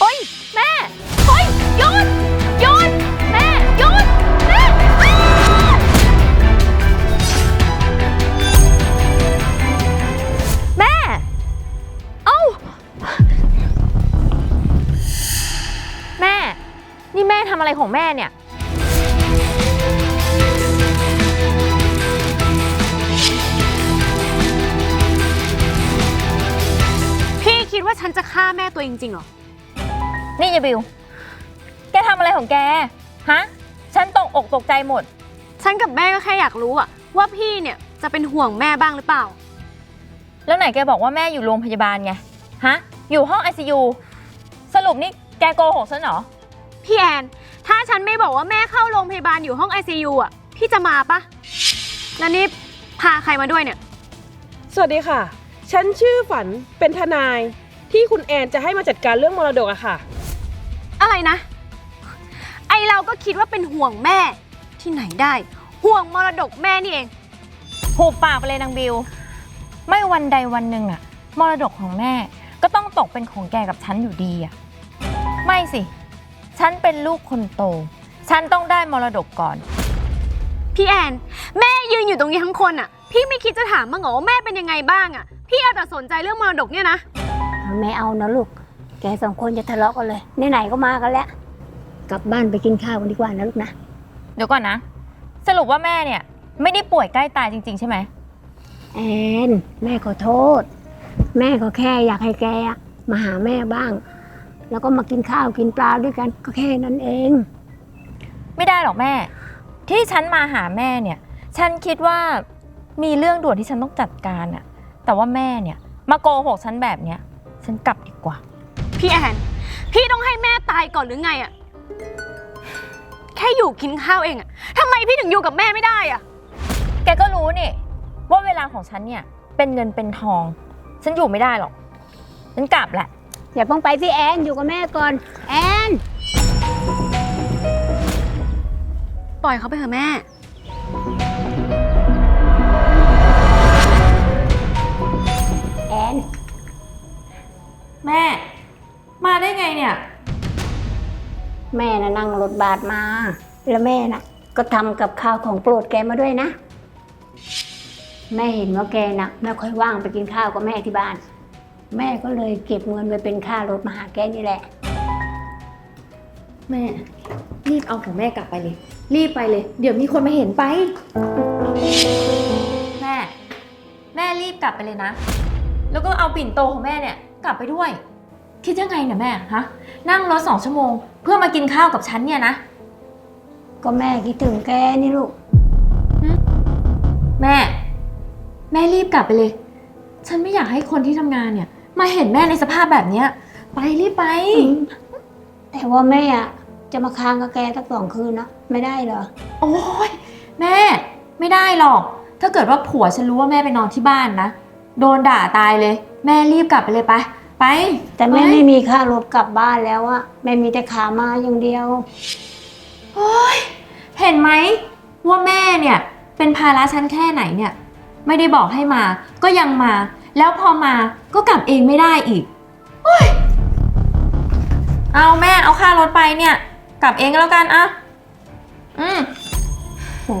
โอ๊ยแม่โอ๊ยหยุดหยุดแม่หยุดแม่อ้าแม่ เอ้า แม่ นี่แม่ทำอะไรของแม่เนี่ย พี่คิดว่าฉันจะฆ่าแม่ตัวเองจริงเหรอ นี่ยายบิว แกทำอะไรของแก ฮะ ฉันตกอกตกใจหมด ฉันกับแม่ก็แค่อยากรู้อะว่าพี่เนี่ยจะเป็นห่วงแม่บ้างหรือเปล่า แล้วไหนแกบอกว่าแม่อยู่โรงพยาบาลไง ฮะ อยู่ห้อง ICU สรุปนี่แกโกหกฉันเหรอ พี่แอน ถ้าฉันไม่บอกว่าแม่เข้าโรงพยาบาลอยู่ห้อง ICU อะพี่จะมาปะแล้วนี่พาใครมาด้วยเนี่ย สวัสดีค่ะ ฉันชื่อฝันเป็นทนายที่คุณแอนจะให้มาจัดการเรื่องมรดกอะค่ะ อะไรนะ ไอเราก็คิดว่าเป็นห่วงแม่ที่ไหนได้ ห่วงมรดกแม่นี่เอง หูปากไปเลยนางบิว ไม่วันใดวันหนึ่งอะมรดกของแม่ ก็ต้องตกเป็นของแกกับฉันอยู่ดีอะไม่สิ ฉันเป็นลูกคนโต ฉันต้องได้มรดกก่อน พี่แอน แม่ยืนอยู่ตรงนี้ทั้งคนอะพี่ไม่คิดจะถามบ้างเหรอว่าแม่เป็นยังไงบ้างอะพี่เอาแต่สนใจเรื่องมรดกเนี่ยนะ ไม่เอานะลูกแกสองคนจะทะเลาะกันเลยไหนๆก็มากันแล้ว กลับบ้านไปกินข้าวกันดีกว่านะลูกนะ เดี๋ยวก่อนนะ สรุปว่าแม่เนี่ย ไม่ได้ป่วยใกล้ตายจริง ๆ ใช่ไหมแอนแม่ขอโทษ แม่ก็แค่อยากให้แกอะมาหาแม่บ้าง แล้วก็มากินข้าวกินปลาด้วยกันก็แค่นั้นเอง ไม่ได้หรอกแม่ ที่ฉันมาหาแม่เนี่ย ฉันคิดว่ามีเรื่องด่วนที่ฉันต้องจัดการอะแต่ว่าแม่เนี่ย มาโกหกฉันแบบเนี้ย ฉันกลับดีกว่า พี่แอน พี่ต้องให้แม่ตายก่อนหรือไงอะแค่อยู่กินข้าวเองอะทำไมพี่ถึงอยู่กับแม่ไม่ได้อะแกก็รู้นี่ ว่าเวลาของฉันเนี่ย เป็นเงินเป็นทอง ฉันอยู่ไม่ได้หรอก ฉันกลับแหละ อย่าเพิ่งไปสิแอนอยู่กับแม่ก่อน แอน ปล่อยเขาไปเถอะแม่ แอน แม่มาได้ไง เนี่ย แม่น่ะนั่งรถบาสมา แล้วแม่น่ะ ก็ทำกับข้าวของโปรดแกมาด้วยนะ แม่เห็นว่าแกน่ะไม่ค่อยว่างไปกินข้าวกับแม่ที่บ้าน แม่ก็เลยเก็บเงินไว้เป็นค่ารถมาหาแกนี่แหละ แม่ รีบเอาของแม่กลับไปเลย รีบไปเลย เดี๋ยวมีคนมาเห็นไป แม่ แม่รีบกลับไปเลยนะ แล้วก็เอาปิ่นโตของแม่เนี่ย กลับไปด้วย คิดยังไงเนี่ยแม่ฮะนั่งรถสองชั่วโมง เพื่อมากินข้าวกับฉันเนี่ยนะก็แม่คิดถึงแกนี่ลูก แม่ แม่รีบกลับไปเลย ฉันไม่อยากให้คนที่ทำงานเนี่ย มาเห็นแม่ในสภาพแบบเนี้ย ไปรีบไป แต่ว่าแม่อะจะมาค้างกับแกสักสองคืนนะไม่ได้เหรอ โอ้ยแม่ ไม่ได้หรอก ถ้าเกิดว่าผัวฉันรู้ว่าแม่ไปนอนที่บ้านนะ โดนด่าตายเลย แม่รีบกลับไปเลยไป ไปแต่แม่ปไม่มีค่ารถกลับบ้านแล้วอะแม่มีแต่ขามาอย่างเดียว โอ้ยเห็นไหมว่าแม่เนี่ยเป็นภาระฉันแค่ไหนเนี่ย ไม่ได้บอกให้มา ก็ยังมา แล้วพอมาก็กลับเองไม่ได้อีกโอ้ยเอาแม่เอาค่ารถไปเนี่ย กลับเองก็แล้วกันอะอืมโอ้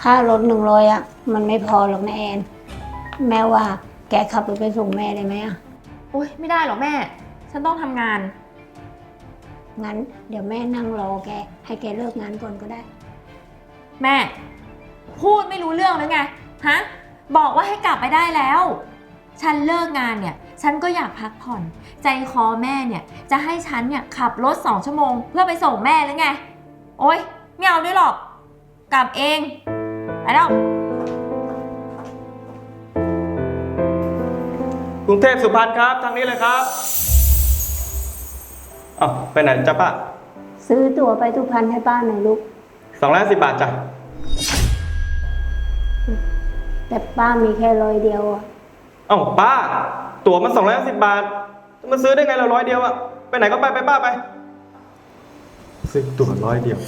ค่ารถหนึ่งร้อยอะมันไม่พอหรอกนะแอน แม่ว่า แกขับรถไปส่งแม่ได้ไหมอะโอ้ยไม่ได้หรอกแม่ ฉันต้องทำงาน งั้นเดี๋ยวแม่นั่งรอแก ให้แกเลิกงานก่อนก็ได้ แม่ พูดไม่รู้เรื่องหรือไงฮะบอกว่าให้กลับไปได้แล้ว ฉันเลิกงานเนี่ย ฉันก็อยากพักผ่อน ใจคอแม่เนี่ย จะให้ฉันเนี่ยขับรถสองชั่วโมง เพื่อไปส่งแม่หรือไง โอ๊ยไม่เอาด้วยหรอก กลับเองไปแล้ว กรุงเทพสุพรรณครับ ทางนี้เลยครับอ้าวไปไหนจ๊ะป้าซื้อตั๋วไปสุพรรณให้ป้าหน่อยลูกสองร้อยสิบบาทจ้ะ แต่ป้ามีแค่ร้อยเดียวอะเอ้าป้า ตั๋วมันสองร้อยสิบบาทจะมาซื้อได้ไงเราร้อยเดียวอะไปไหนก็ไปไปป้าไป ซื้อตั๋วร้อยเดียว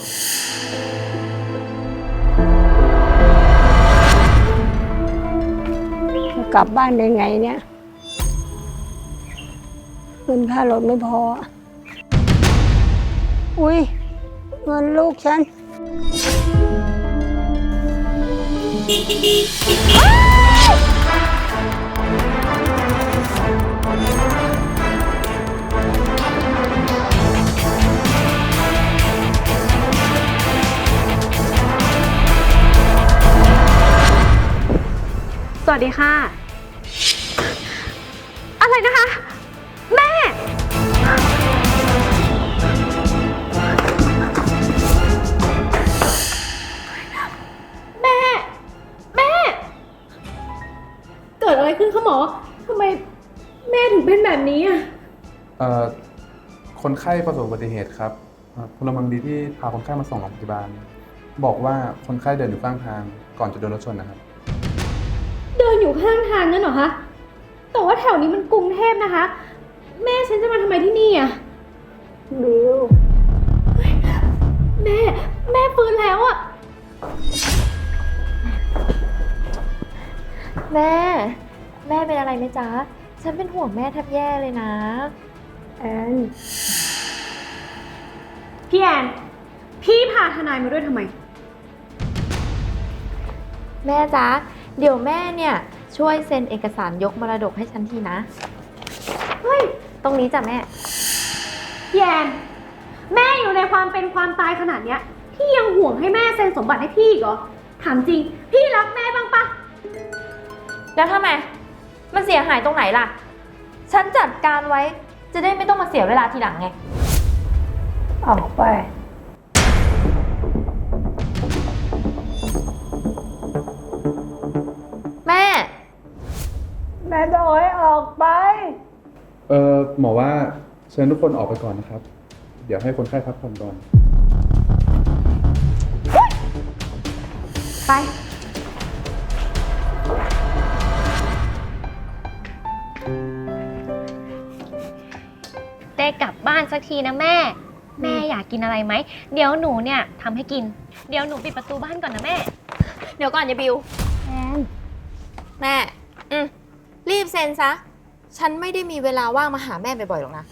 จะกลับบ้านได้ไงเนี่ย เงินค่ารถไม่พอ อุ้ยเงินลูกฉัน สวัสดีค่ะ อะไรนะคะ อะไรขึ้นคะหมอทำไมแม่ถึงเป็นแบบนี้อะเอ่อคนไข้ประสบอุบัติเหตุครับเอ่อพลเมืองดีที่พาคนไข้มาส่งโรงพยาบาล บอกว่าคนไข้เดินอยู่ข้างทางก่อนจะโดนรถชนนะครับ เดินอยู่ข้างทางนั่นเหรอคะแต่ว่าแถวนี้มันกรุงเทพนะคะ แม่ฉันจะมาทำไมที่นี่อะบิวแม่ แม่ฟื้นแล้วอะแม่ แม่เป็นอะไรไหมจ๊ะ ฉันเป็นห่วงแม่แทบแย่เลยนะ แอน พี่แอน พี่พาทนายมาด้วยทำไม แม่จ๊ะ เดี๋ยวแม่เนี่ย ช่วยเซ็นเอกสารยกมรดกให้ฉันทีนะ เฮ้ย ตรงนี้จ้ะแม่ พี่แอน แม่อยู่ในความเป็นความตายขนาดเนี้ย พี่ยังห่วงให้แม่เซ็นสมบัติให้พี่อีกเหรอ ถามจริง พี่รักแม่บ้างปะแล้วทำไม มันเสียหายตรงไหนล่ะ ฉันจัดการไว้ จะได้ไม่ต้องมาเสียเวลาทีหลังไง ออกไป แม่ แม่บอกให้ออกไป เอ่อหมอว่าเชิญทุกคนออกไปก่อนนะครับ เดี๋ยวให้คนไข้พักผ่อนก่อน ไป ได้กลับบ้านสักทีนะแม่ แม่อยากกินอะไรไหม เดี๋ยวหนูเนี่ยทำให้กิน เดี๋ยวหนูปิดประตูบ้านก่อนนะแม่ เดี๋ยวก่อนอย่าบิว แอนแม่ อืมรีบเซ็นซะ ฉันไม่ได้มีเวลาว่างมาหาแม่บ่อยๆหรอกนะ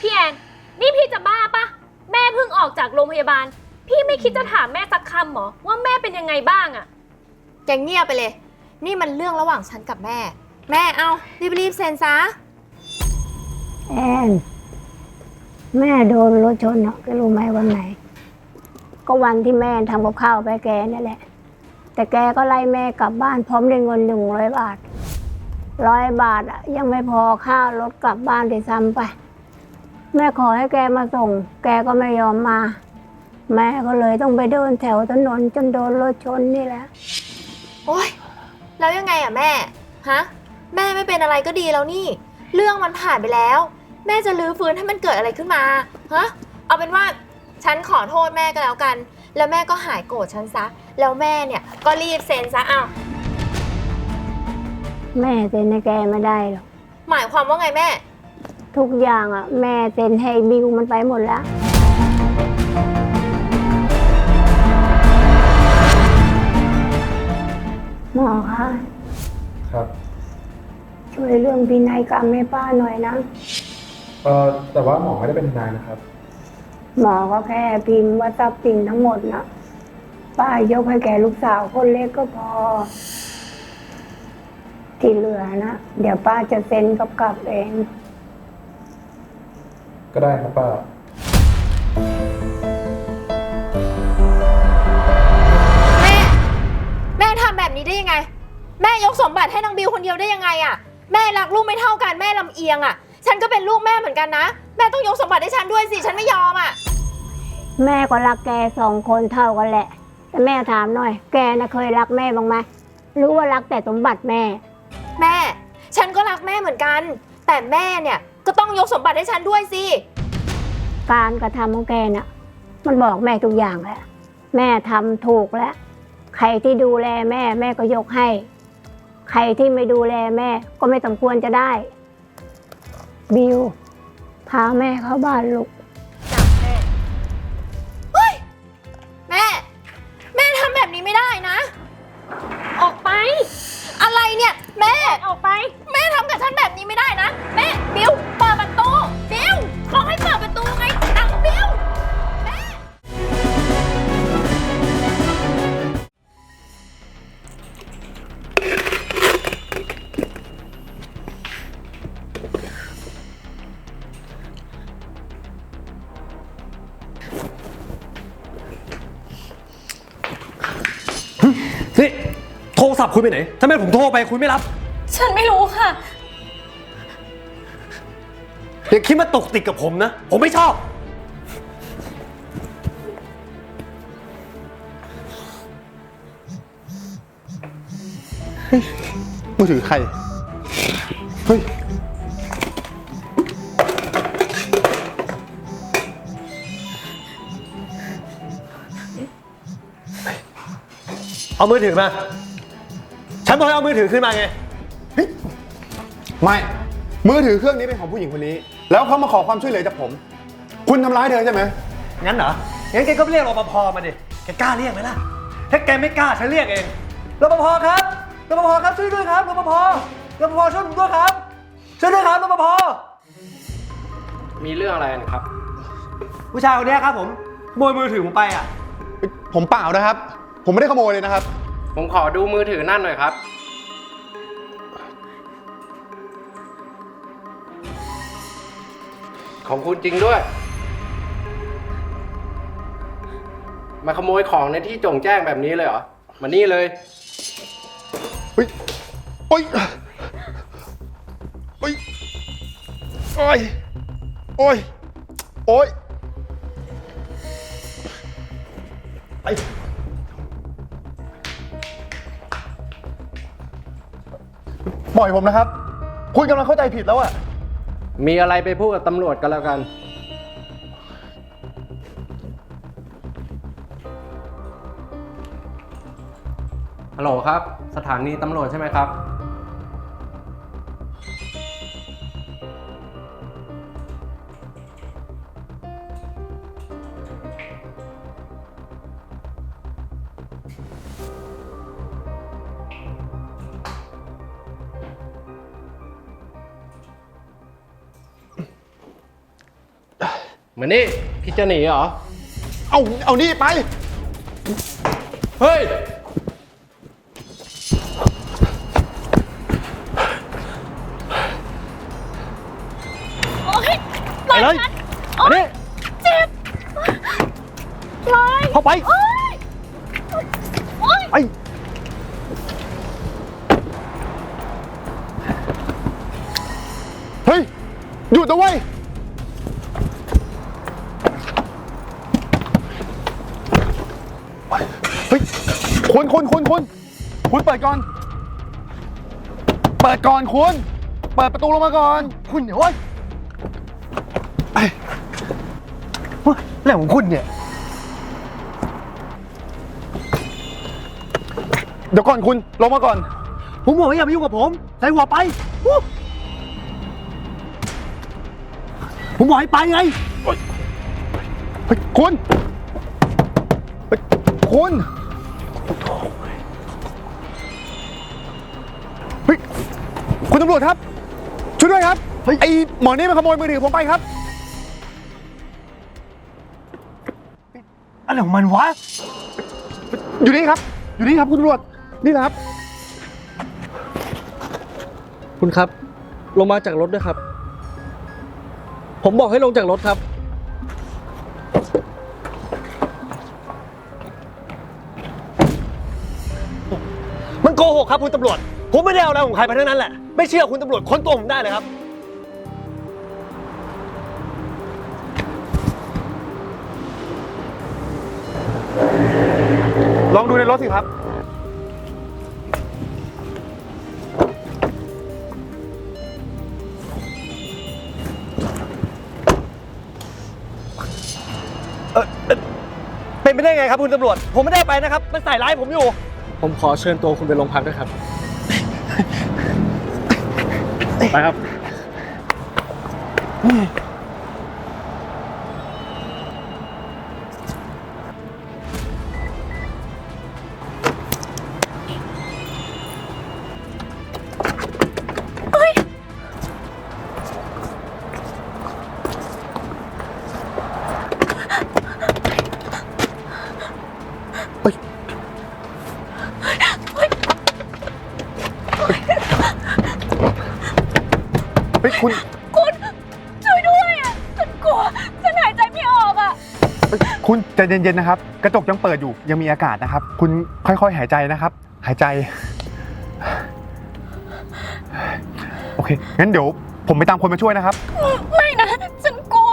พี่แอน นี่พี่จะบ้าปะแม่เพิ่งออกจากโรงพยาบาล พี่ไม่คิดจะถามแม่สักคำเหรอว่าแม่เป็นยังไงบ้างอะแกเงียบไปเลย นี่มันเรื่องระหว่างฉันกับแม่ แม่เอารีบๆเซ็นซะ แอน แม่โดนรถชนเนาะแกรู้ไหมวันไหน ก็วันที่แม่ทำกับข้าวไปแกนี่แหละ แต่แกก็ไล่แม่กลับบ้านพร้อมด้วยเงินหนึ่งร้อยบาทร้อยบาทอะยังไม่พอค่ารถกลับบ้านที่ซ้ำไป แม่ขอให้แกมาส่ง แกก็ไม่ยอมมา แม่ก็เลยต้องไปเดินแถวถนนจนโดนรถชนนี่แหละ โอ๊ย แล้วยังไงอะแม่ ฮะ แม่ไม่เป็นอะไรก็ดีแล้วนี่ เรื่องมันผ่านไปแล้ว แม่จะลื้อฟื้นให้มันเกิดอะไรขึ้นมาฮะเอาเป็นว่าฉันขอโทษแม่ก็แล้วกัน แล้วแม่ก็หายโกรธฉันซะ แล้วแม่เนี่ยก็รีบเซ็นซะอ้าวแม่เซ็นให้แกไม่ได้หรอกหมายความว่าไงแม่ ทุกอย่างอะ แม่เซ็นให้บิวมันไปหมดแล้ว หมอคะครับ ช่วยเรื่องพินัยกรรมให้ป้าหน่อยนะ เอ่อแต่ว่าหมอไม่ได้เป็นทนายนะครับ หมอก็แค่พิมพ์ว่าทรัพย์สินทั้งหมดนะป้ายกให้แก่ลูกสาวคนเล็กก็พอ ที่เหลือนะ เดี๋ยวป้าจะเซ็นกับกลับเอง ก็ได้ครับป้า แม่ แม่ทำแบบนี้ได้ยังไง แม่ยกสมบัติให้นางบิวคนเดียวได้ยังไงอะแม่รักลูกไม่เท่ากันแม่ลำเอียงอะ ฉันก็เป็นลูกแม่เหมือนกันนะ แม่ต้องยกสมบัติให้ฉันด้วยสิ ฉันไม่ยอมอะแม่ก็รักแกสองคนเท่ากันแหละ แต่แม่ถามหน่อย แกนะเคยรักแม่บ้างไหมรู้ว่ารักแต่สมบัติแม่ แม่ ฉันก็รักแม่เหมือนกัน แต่แม่เนี่ยก็ต้องยกสมบัติให้ฉันด้วยสิ การกระทำของแกน่ะ มันบอกแม่ทุกอย่างแล้วแม่ทำถูกแล้ว ใครที่ดูแลแม่ แม่ก็ยกให้ ใครที่ไม่ดูแลแม่ก็ไม่สมควรจะได้ บิว พาแม่เข้าบ้านลูกแม่ แม่ทำแบบนี้ไม่ได้นะ ออกไป อะไรเนี่ย แม่ ออกไป แม่ทำกับฉันแบบนี้ไม่ได้นะ แม่ บิว เปิดประตู ศัพท์คุณไปไหนทำไมผมโทรไปคุณไม่รับ ฉันไม่รู้ค่ะ อย่าคิดมาตกติดกับผมนะ ผมไม่ชอบ มือถือใคร เฮ้ย เอามือถือมา ฉันบอกให้เอามือถือขึ้นมาไง ไม่ มือถือเครื่องนี้เป็นของผู้หญิงคนนี้ แล้วเขามาขอความช่วยเหลือจากผม คุณทำร้ายเธอใช่ไหม งั้นเหรอ งั้นแกก็เรียกรปภมาดิ แกกล้าเรียกไหมล่ะ ถ้าแกไม่กล้าฉันเรียกเอง รปภครับ รปภครับช่วยด้วยครับ รปภ รปภช่วยผมด้วยครับ ช่วยด้วยครับ รปภ มีเรื่องอะไรกันครับ ผู้ชายคนเนี้ยครับผมขโมยมือถือผมไปอะ ผมเปล่านะครับ ผมไม่ได้ขโมยเลยนะครับ ผมขอดูมือถือนั่นหน่อยครับ ของคุณจริงด้วย มาขโมยของในที่โจงแจ้งแบบนี้เลยเหรอ มานี่เลย เฮ้ยโอ๊ยโอ๊ยโอ๊ยโอ๊ยโอ๊ยไอ้ ปล่อยผมนะครับ คุณกำลังเข้าใจผิดแล้วอะมีอะไรไปพูดกับตำรวจกันแล้วกัน ฮัลโหลครับ สถานีตำรวจใช่ไหมครับ มือนนี่คิดจะหนีเหรอ เอา เอานี่ไป เฮ้ยไปเลยอันนี้เจ็บเข้าไปไป เฮ้ย หยุดนะเว้ย คุณคุณคุณคุณคุณเปิดก่อน เปิดก่อนคุณ เปิดประตูลงมาก่อน คุณเดี๋ยวเว้ยไอ้เฮ้ยเรื่องของคุณเนี่ย เดี๋ยวก่อนคุณลงมาก่อน ผมบอกว่าอย่ามายุ่งกับผม ใส่หัวไปอู้ผมบอกให้ไปไง เฮ้ยคุณเฮ้ยคุณเคุณตำรวจครับ ช่วยด้วยครับเฮ้ยไอหมอนี่มันขโมยมือถือผมไปครับ อะไรของมันวะ อยู่นี่ครับ อยู่นี่ครับคุณตำรวจ นี่แหละครับ คุณครับ ลงมาจากรถด้วยครับ ผมบอกให้ลงจากรถครับ มันโกหกครับคุณตำรวจ ผมไม่ได้เอาอะไรของใครไปทั้งนั้นแหละ ไม่เชื่อคุณตำรวจค้นตัวผมได้เลยครับ ลองดูในรถสิครับเป็นไปได้ไงครับคุณตำรวจ ผมไม่ได้ไปนะครับ มันใส่ร้ายผมอยู่ ผมขอเชิญตัวคุณไปโรงพักด้วยครับ ไปครับ ใจเย็นๆนะครับ กระจกยังเปิดอยู่ยังมีอากาศนะครับ คุณค่อยๆ หายใจนะครับ หายใจ โอเค งั้นเดี๋ยวผมไปตามคนมาช่วยนะครับ ไม่นะ ฉันกลัว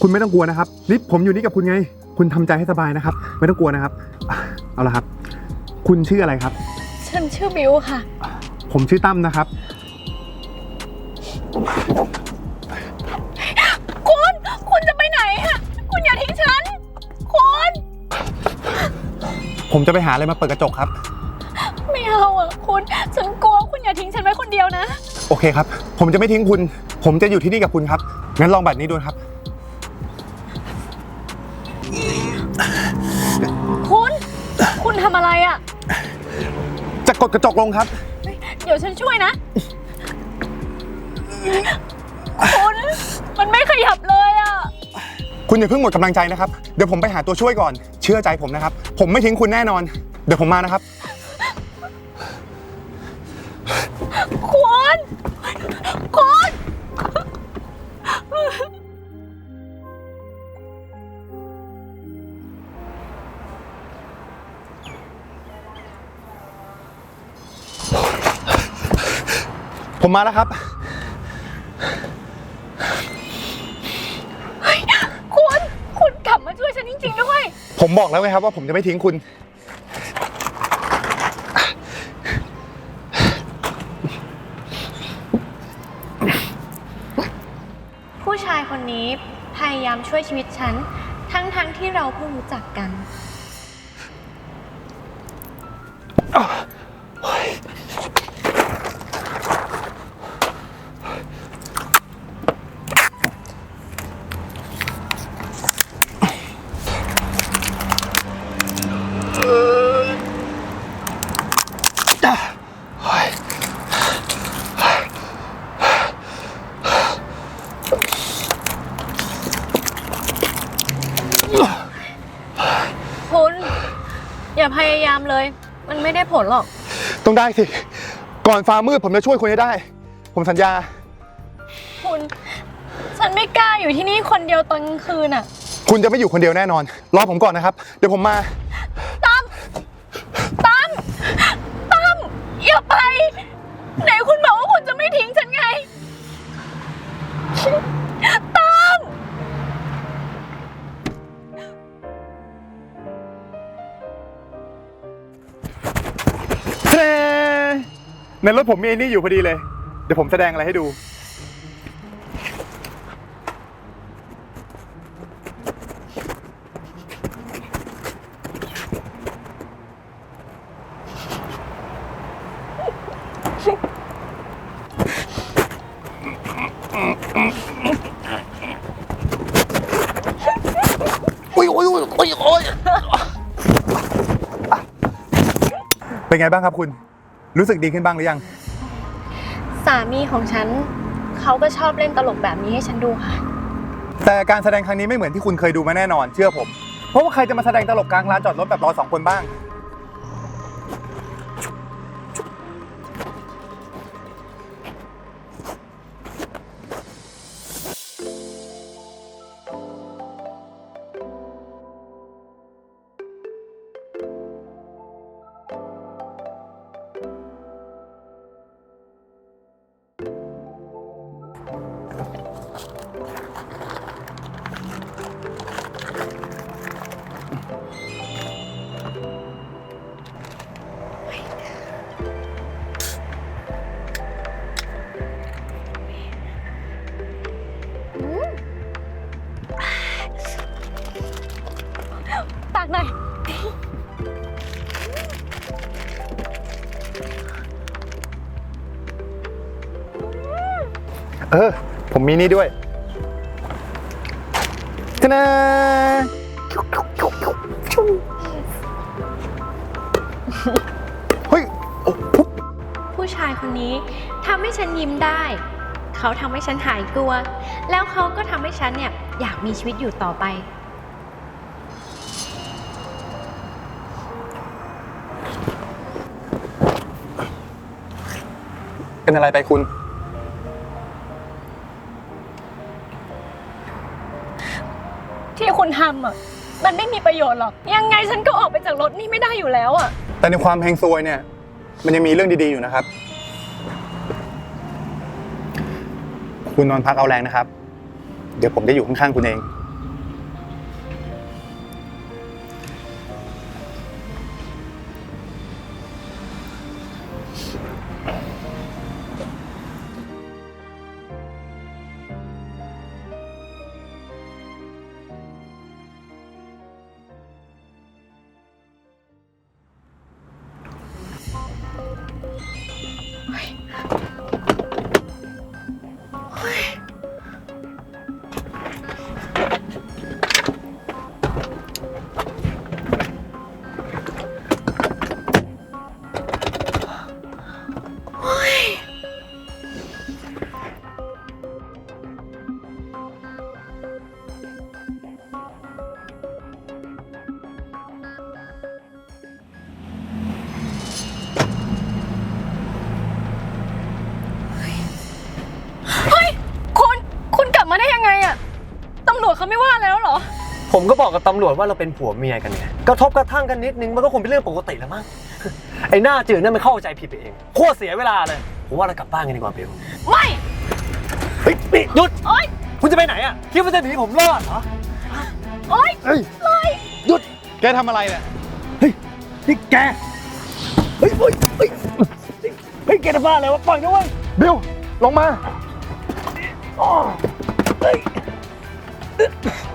คุณไม่ต้องกลัวนะครับนี่ผมอยู่นี่กับคุณไง คุณทำใจให้สบายนะครับ ไม่ต้องกลัวนะครับ เอาละครับ คุณชื่ออะไรครับ ฉันชื่อบิวค่ะ ผมชื่อตั้มนะครับ ผมจะไปหาอะไรมาเปิดกระจกครับ ไม่เอาอะคุณฉันกลัวคุณอย่าทิ้งฉันไว้คนเดียวนะ โอเคครับ ผมจะไม่ทิ้งคุณ ผมจะอยู่ที่นี่กับคุณครับ งั้นลองบัตรนี้ดูนะครับ คุณ คุณทำอะไรอะจะกดกระจกลงครับ เดี๋ยวฉันช่วยนะ คุณมันไม่ขยับเลยอะคุณอย่าเพิ่งหมดกำลังใจนะครับ เดี๋ยวผมไปหาตัวช่วยก่อนเชื่อใจผมนะครับ ผมไม่ทิ้งคุณแน่นอน เดี๋ยวผมมานะครับ คุณ คุณ ผมมาแล้วครับ คุณ คุณกลับมาช่วยฉันจริงๆด้วย ผมบอกแล้วไงครับว่าผมจะไม่ทิ้งคุณ ผู้ชายคนนี้พยายามช่วยชีวิตฉัน ทั้งๆที่เราเพิ่งรู้จักกัน ไม่ได้ผลหรอก ต้องได้สิ ก่อนฟ้ามืดผมจะช่วยคุณให้ได้ ผมสัญญา คุณ ฉันไม่กล้าอยู่ที่นี่คนเดียวตอนกลางคืนอะ คุณจะไม่อยู่คนเดียวแน่นอน รอผมก่อนนะครับ เดี๋ยวผมมา ตั้ม ตั้ม ตั้มอย่าไป ไหนคุณบอกว่าคุณจะไม่ทิ้งฉันไง ในรถผมมีไอ้นี่อยู่พอดีเลย เดี๋ยวผมแสดงอะไรให้ดู อุ้ยอุ้ยอุ้ยอุ้ยอุ้ยเป็นไงบ้างครับคุณ รู้สึกดีขึ้นบ้างหรือยัง สามีของฉันเขาก็ชอบเล่นตลกแบบนี้ให้ฉันดูค่ะ แต่การแสดงครั้งนี้ไม่เหมือนที่คุณเคยดูมาแน่นอน เชื่อผม เพราะว่าใครจะมาแสดงตลกกลางลานจอดรถแบบเราสองคนบ้าง ออผมมีนี่ด้วยทะนาเฮ้ยโอ้ปุ๊บผู้ชายคนนี้ทำให้ฉันยิ้มได้ เขาทำให้ฉันหายกลัว แล้วเขาก็ทำให้ฉันเนี่ยอยากมีชีวิตอยู่ต่อไป เป็นอะไรไปคุณ ทำอะ มันไม่มีประโยชน์หรอก ยังไงฉันก็ออกไปจากรถนี่ไม่ได้อยู่แล้วอะ แต่ในความเฮงซวยเนี่ย มันยังมีเรื่องดีๆอยู่นะครับ คุณนอนพักเอาแรงนะครับ เดี๋ยวผมจะอยู่ข้างๆคุณเอง ผมก็บอกกับตำรวจว่าเราเป็นผัวเมียกันไงกระทบกระทั่งกันนิดนึงมันก็คงเป็นเรื่องปกติแล้วมั้ง ไอ้หน้าจืดนั่นมันเข้าใจผิดไปเอง โคตรเสียเวลาเลย ผมว่าเรากลับบ้านกันดีกว่าเบลไม่เฮ้ยนี่หยุด โอ๊ย คุณจะไปไหนอะ คิดว่าจะหนีผมรอดเหรอ โอ๊ยเฮ้ย เลย หยุด แกทำอะไรเนี่ย เฮ้ย นี่แก เฮ้ยเฮ้ยเฮ้ยเฮ้ยแกจะบ้าอะไรวะปล่อยนะเว้ยบิลลงมาเฮ้ยเบล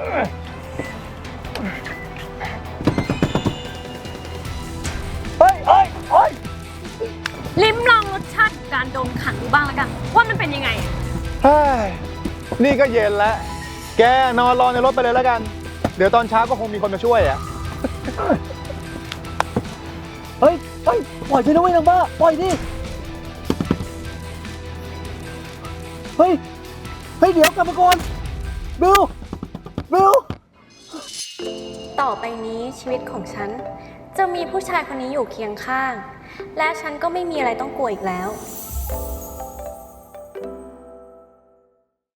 เฮ้ยเฮ้ยเฮ้ยลิ้มลองรสชาติการโดนขังดูบ้างแล้วกัน ว่ามันเป็นยังไง เฮ้ยนี่ก็เย็นแล้ว แกนอนรอในรถไปเลยแล้วกัน เดี๋ยวตอนเช้าก็คงมีคนมาช่วยอะ เฮ้ยเฮ้ยปล่อยฉันนะเว้ยนางบ้า ปล่อยดิ เฮ้ย เฮ้ย เดี๋ยวกลับมาก่อนบิลบิลต่ อไปนี้ชีวิตของฉัน จะมีผู้ชายคนนี้อยู่เคียงข้าง และฉันก็ไม่มีอะไรต้องกลัวอีกแล้ว